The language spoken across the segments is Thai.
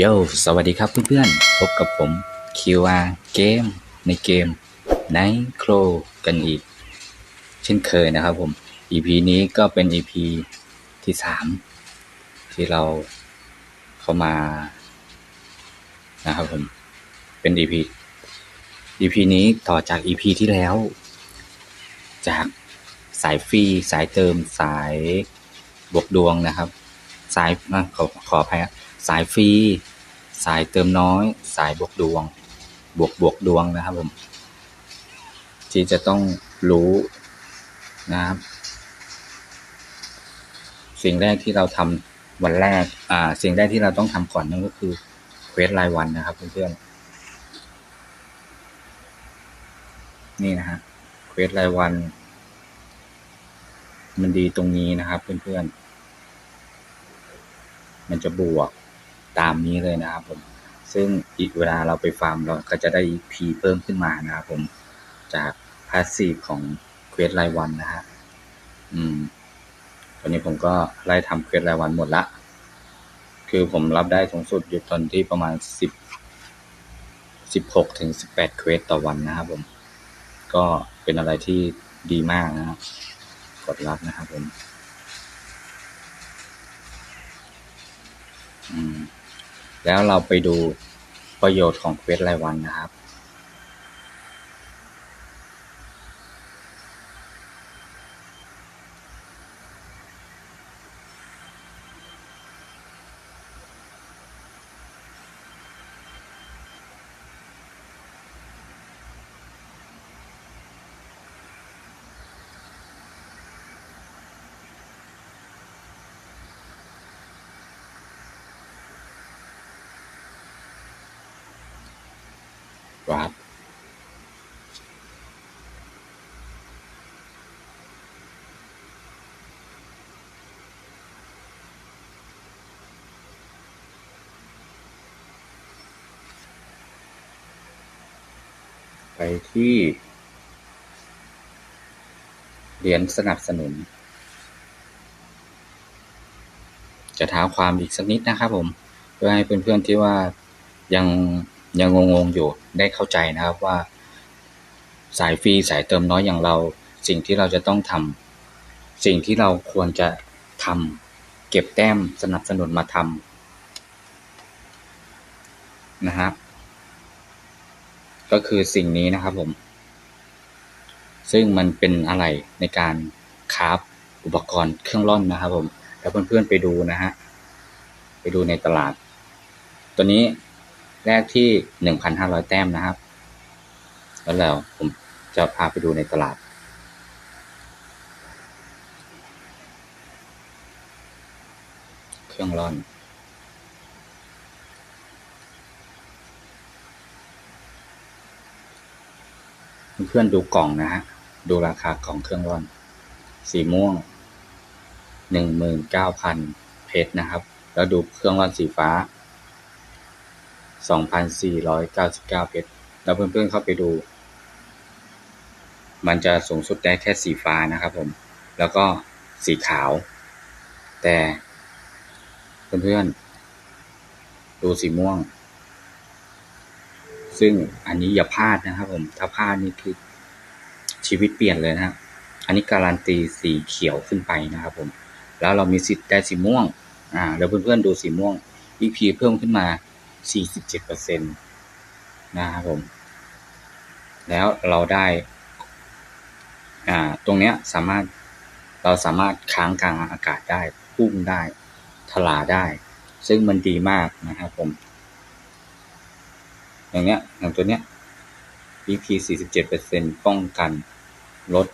โยสวัสดีครับเพื่อนๆ พบกับผม QR เกมในเกม Night Crow กันอีก เช่นเคยนะครับผม EP นี้ก็เป็น EP ที่สามที่เราเข้ามานะครับผม เป็น EP EP นี้ต่อจาก EP ที่แล้ว จากสายฟรี สายเติมสายบวกดวงนะครับ สายขอขออภัยครับ สายฟรี สายเติมน้อย สายบวกดวง บวกบวกดวงนะครับผม ที่จะต้องรู้นะครับ สิ่งแรกที่เราทำวันแรก อ่า สิ่งแรกที่เราต้องทำก่อนนั่นก็คือเควสรายวันนะครับเพื่อนๆ นี่นะฮะเควสรายวัน มันดีตรงนี้นะครับเพื่อนๆมันจะบวก ตามนี้เลยนะครับผม ซึ่งอีกเวลาเราไปฟาร์มเราก็จะได้ P เพิ่มขึ้นมานะครับผม จากพาสซีฟของเควสรายวันนะฮะ อืม ตอนนี้ผมก็ไล่ทำเควสรายวันหมดละ คือผมรับได้สูงสุดอยู่ตอนที่ประมาณสิบสิบหกถึงสิบแปดเควสต่อวันนะครับผม ก็เป็นอะไรที่ดีมากนะครับ กดรับนะครับผม อืม แล้วเราไปดูประโยชน์ของเควสรายวันนะครับ ครับไปที่ เหรียญสนับสนุน จะท้าความอีกสักนิดนะครับผม เพื่อให้เพื่อนๆที่ว่ายัง ยังงงๆอยู่ได้เข้าใจนะครับว่า สายฟรีสายเติมน้อยอย่างเรา สิ่งที่เราจะต้องทำสิ่งที่เราควรจะทำเก็บแต้มสนับสนุนมาทำนะครับ ก็คือสิ่งนี้นะครับผม ซึ่งมันเป็นอะไรในการคราฟอุปกรณ์เครื่องร่อนนะครับผมแล้วเพื่อนๆไปดูนะฮะไปดูในตลาด ตัวนี้ แรกที่หนึ่งพันห้าร้อยแต้มนะครับ แล้วแล้วผมจะพาไปดูในตลาด เครื่องร่อนเพื่อนดูกล่องนะฮะ ดูราคากล่องเครื่องร่อน สีม่วงหนึ่งหมื่นเก้าพันเพชรนะครับ แล้วดูเครื่องร่อนสีฟ้า สองพันสี่ร้อยเพชร แล้วเพื่อนๆเข้าไปดู มันจะสูงสุดได้แค่สีฟ้านะครับผม แล้วก็สีขาว แต่เพื่อนๆดูสีม่วง ซึ่งอันนี้อย่าพลาดนะครับผม ถ้าพลาดนี่คือชีวิตเปลี่ยนเลยนะอันนี้การันตีสีเขียวขึ้นไปนะครับผม แล้วเรามีสิทธิ์ได้สีม่วง อ่า แล้วเพื่อนๆดูสีม่วง EP เพิ่มขึ้นมา 47%นะครับผม แล้วเราได้อ่าตรงเนี้ยสามารถเราสามารถค้างกลางอากาศได้ พุ่งได้ทลาได้ ซึ่งมันดีมากนะครับผม อย่างเนี้ยอย่างตัวเนี้ย EP 47%ป้องกันลด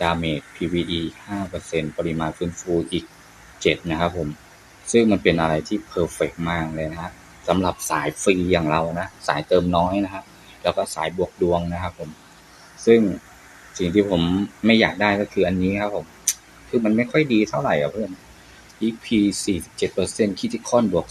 ดาเมจ PVE 5%ปริมาณฟื้นฟูอีก 7 นะครับผม ซึ่งมันเป็นอะไรที่เพอร์เฟกมากเลยนะฮะ สำหรับสายฟรีอย่างเรานะ สายเติมน้อยนะฮะแล้วก็สายบวกดวงนะครับผม ซึ่งสิ่งที่ผมไม่อยากได้ก็คืออันนี้ครับผม คือมันไม่ค่อยดีเท่าไหร่อะเพื่อน EP 47%คิติคอนบวก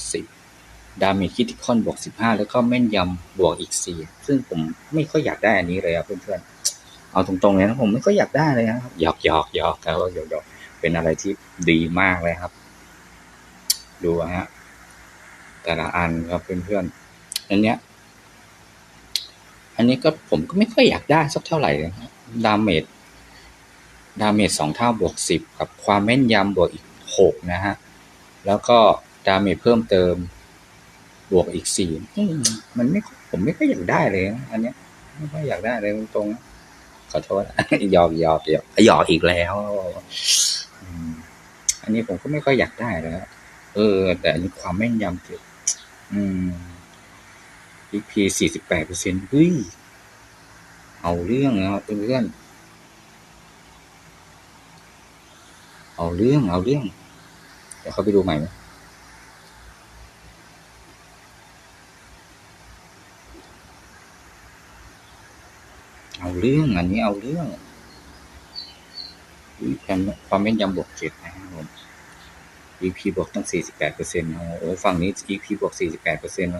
10ดาเมจคิติคอนบวก15 แล้วก็แม่นยำบวกอีก 4 ซึ่งผมไม่ค่อยอยากได้อันนี้เลยครับเพื่อนๆ เอาตรงๆเลยนะผมไม่ค่อยอยากได้เลยนะครับหยอกหยอกหยอกแล้วหยอกหยอกเป็นอะไรที่ดีมากเลยครับ ดูฮะ แต่ละอันครับเพื่อนๆอันเนี้ย อันนี้ก็ผมก็ไม่ค่อยอยากได้สักเท่าไหร่นะดาเมจดาเมจสองเท่าบวกสิบกับความแม่นยำบวกอีกหกนะฮะ แล้วก็ดาเมจเพิ่มเติมบวกอีกสี่มันไม่ผมไม่ค่อยอยากได้เลยนะอันเนี้ยไม่ค่อยอยากได้เลยตรงๆขอโทษหยอกหยอกหยอกหยอกอีกแล้วอันนี้ผมก็ไม่ค่อยอยากได้แล้วเออ แต่อันนี้ความแม่นยำเกี่ยว อืม EP สี่สิบแปดเปอร์เซ็นต์เฮ้ย เอาเรื่องนะครับเพื่อนๆเอาเรื่อง เอาเรื่อง เดี๋ยวเขาไปดูใหม่ไหมเอาเรื่อง อันนี้เอาเรื่องความความแม่นยำบวกเจ็ดนะครับผม EP บวกตั้งสี่สิบแปดเปอร์เซ็นต์โอ้ฝั่งนี้ EP บวกสี่สิบแปดเปอร์เซ็นต์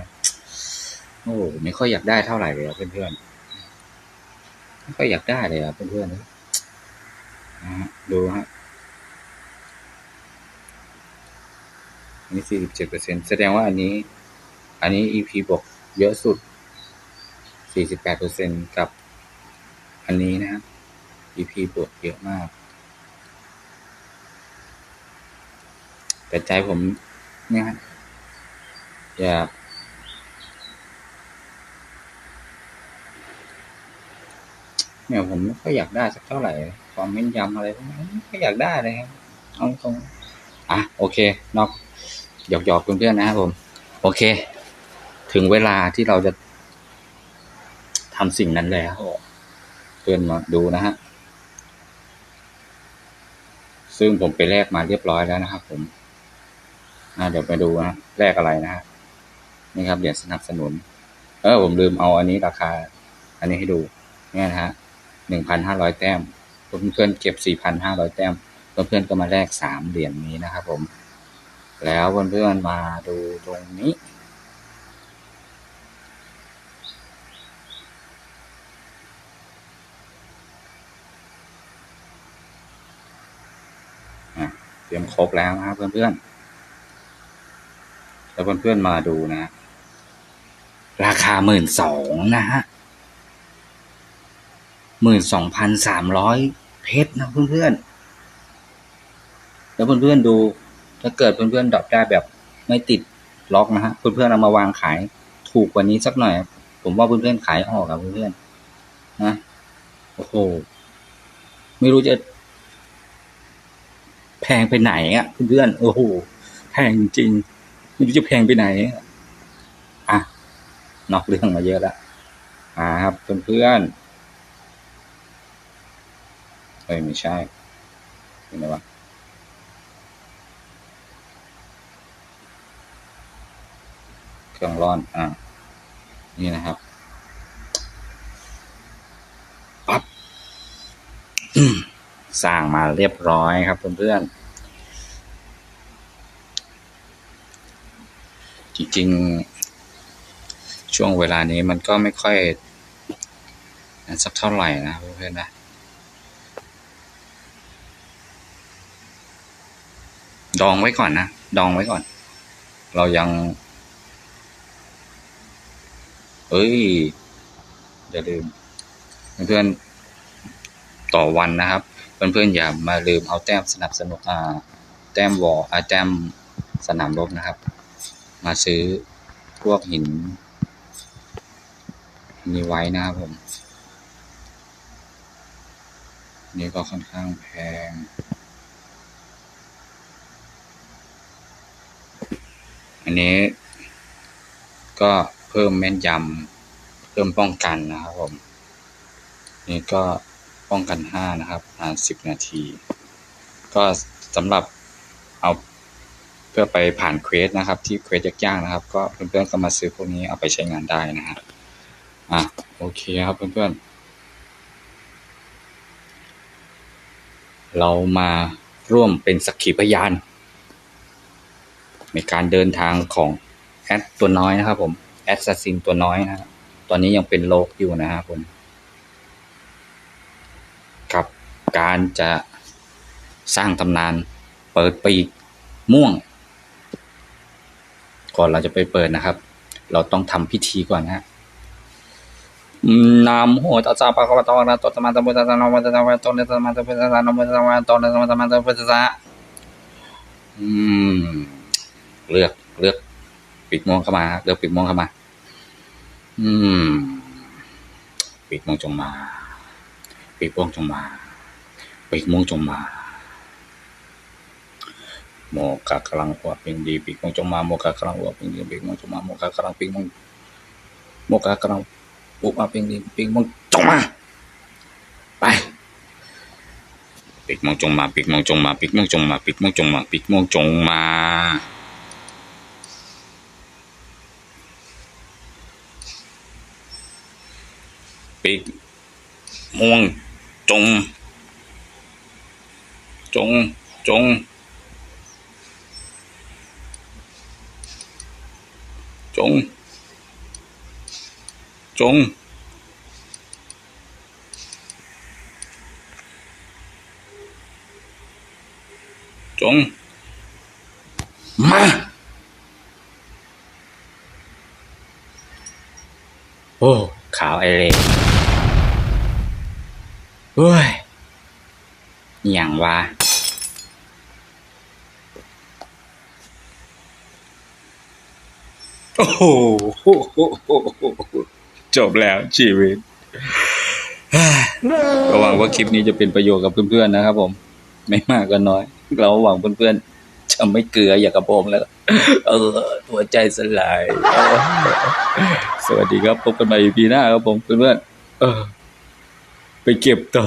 โอ้ไม่ค่อยอยากได้เท่าไหร่เลยเพื่อนๆไม่ค่อยอยากได้เลยอะเพื่อนๆนะฮะดูฮะอันนี้สี่สิบเจ็ดเปอร์เซ็นแสดงว่าอันนี้ อันนี้ EP บวกเยอะสุดสี่สิบแปดเปอร์เซ็นกับอันนี้นะฮะ EP บวกเยอะมาก แต่ใจผมเนี่ยฮะอยากเนี่ยผมไม่ค่อยอยากได้สักเท่าไหร่ ความแม่นยำอะไรพวกนี้ไม่ค่อยอยากได้เลยครับเอาตรงอะโอเคนอกหยอกหยอกเพื่อนๆนะครับผม โอเค ถึงเวลาที่เราจะทำสิ่งนั้นแล้วเพื่อนมาดูนะฮะซึ่งผมไปแลกมาเรียบร้อยแล้วนะครับผม อ่าเดี๋ยวไปดูนะแลกอะไรนะฮะนี่ครับเหรียญสนับสนุน เออผมลืมเอาอันนี้ราคา อันนี้ให้ดูเนี่ยนะฮะหนึ่งพันห้าร้อยแต้มเพื่อนๆเก็บสี่พันห้าร้อยแต้มเพื่อนๆก็มาแลกสามเหรียญนี้นะครับผม แล้วเพื่อนๆมาดูตรงนี้เตรียมครบแล้วนะครับเพื่อนๆ แล้วเพื่อนๆมาดูนะ ราคาหมื่นสองนะฮะหมื่นสองพันสามร้อยเพชรนะเพื่อนๆ แล้วเพื่อนๆดู ถ้าเกิดเพื่อนๆดรอปได้แบบไม่ติดล็อกนะฮะ เพื่อนๆเอามาวางขายถูกกว่านี้สักหน่อย ผมว่าเพื่อนๆขายออกอะเพื่อนๆนะโอ้โห ไม่รู้จะ แพงไปไหนอะเพื่อนๆโอ้โหแพงจริง ไม่รู้จะแพงไปไหน อะนอกเรื่องมาเยอะแล้วอ่าครับเพื่อนๆเอ้ยไม่ใช่เห็นไหมวะเครื่องร้อน อ่า นี่นะครับปั๊บสร้างมาเรียบร้อยครับเพื่อนๆ ริง ๆ ช่วงเวลานี้มันก็ไม่ค่อยสักเท่าไหร่นะเพื่อนๆนะดองไว้ก่อนนะ ดองไว้ก่อน เรายังเอ้ยอย่าลืม เพื่อนๆต่อวันนะครับ เพื่อนๆอย่ามาลืมเอาแต้มสนับสนุนอ่า แต้มวอลอ่าแต้มสนามรบนะครับ มาซื้อพวกหินนี้ไว้นะครับผม นี่ก็ค่อนข้างแพง อันนี้ ก็เพิ่มแม่นยำเพิ่มป้องกันนะครับผม นี่ก็ป้องกันห้านะครับนานสิบนาที ก็สำหรับเอา พื่อไปผ่านเควสนะครับ ที่เควสยากๆนะครับ ก็เพื่อนๆก็มาซื้อพวกนี้เอาไปใช้งานได้นะฮะอะโอเคครับเพื่อนๆ เรามาร่วมเป็นสักขีพยาน ในการเดินทางของแอดตัวน้อยนะครับผมแอดซัสซินตัวน้อยนะครับตอนนี้ยังเป็นโลกอยู่นะครับผมกับการจะสร้างตำนานเปิดปีกม่วง ก่อนเราจะไปเปิดนะครับ เราต้องทำพิธีก่อนนะฮะนามโหตัสสะปะคะวะโตอะระหะโตสัมมาสัมพุทธัสสะนะโมตัสสะภะคะวะโตอะระหะโตสัมมาสัมพุทธัสสะนะโมตัสสะภะคะวะโตอะระหะตสัมมาสัมพุทธัสสะอืม เลือกเลือกปิดม่วงเข้ามา เลือกปิดม่วงเข้ามา อืม ปิดม่วงจงมา ปิดม่วงจงมา ปิดม่วงจงมา โมกะกำลังหัวเป็นดีปีกมงจงมาโมกะกำลังหัวเป็นดีปีกมงจงมาโมกะกำลังปีกมงโมกะกำลังปุบมาเป็นดีปีกมง จง จง จง มา โอ้ ขาวไอเร่เฮ้ยอย่างวะ โอ้โหจบแล้วชีวิตก็หวังว่าคลิปนี้จะเป็นประโยชน์กับเพื่อนๆนะครับผม ไม่มากก็น้อย เราหวังเพื่อนๆจะไม่เกลืออย่างกับผมแล้ว เออหัวใจสลาย สวัสดีครับพบกันใหม่ EP หน้าครับผมเพื่อนๆเออ ไปเก็บต่อ